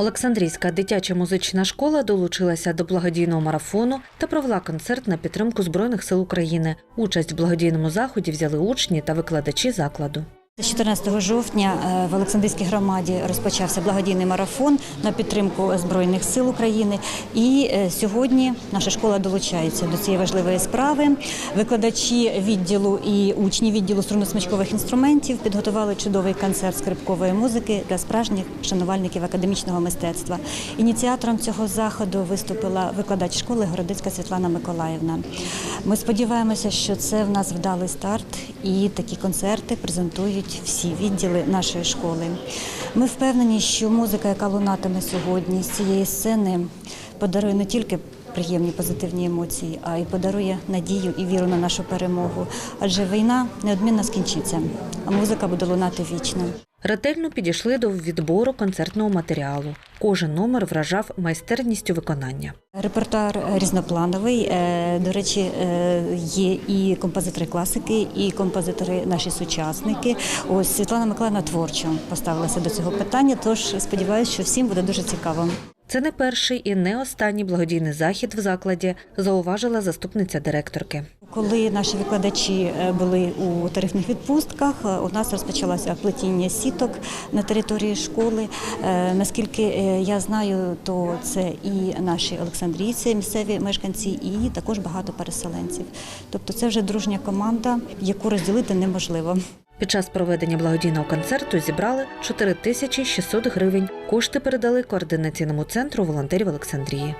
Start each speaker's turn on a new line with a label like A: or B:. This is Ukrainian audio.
A: Олександрійська дитяча музична школа долучилася до благодійного марафону та провела концерт на підтримку Збройних сил України. Участь в благодійному заході взяли учні та викладачі закладу.
B: 14 жовтня е, в Олександрійській громаді розпочався благодійний марафон на підтримку Збройних сил України. І е, сьогодні наша школа долучається до цієї важливої справи. Викладачі відділу і учні відділу струнно-смичкових інструментів підготували чудовий концерт скрипкової музики для справжніх шанувальників академічного мистецтва. Ініціатором цього заходу виступила викладач школи Городицька Світлана Миколаївна. Ми сподіваємося, що це в нас вдалий старт, і такі концерти презентують всі відділи нашої школи. Ми впевнені, що музика, яка лунатиме сьогодні з цієї сцени, подарує не тільки приємні позитивні емоції, а й подарує надію і віру на нашу перемогу. Адже війна неодмінно скінчиться, а музика буде лунати вічно.
A: Ретельно підійшли до відбору концертного матеріалу. Кожен номер вражав майстерністю виконання.
B: Репертуар різноплановий. Е, До речі, е, є і композитори класики, і композитори наші сучасники. Ось Світлана Миколаївна творчо поставилася до цього питання. Тож сподіваюся, що всім буде дуже цікаво.
A: Це не перший і не останній благодійний захід в закладі, зауважила заступниця директорки.
B: Коли наші викладачі е, були у тарифних відпустках, е, у нас розпочалося плетіння сіток на території школи. Е, Наскільки я знаю, то це і наші олександрійці, місцеві мешканці, і також багато переселенців. Тобто, це вже дружня команда, яку розділити неможливо.
A: Під час проведення благодійного концерту зібрали 4600 гривень. Кошти передали координаційному центру волонтерів Олександрії.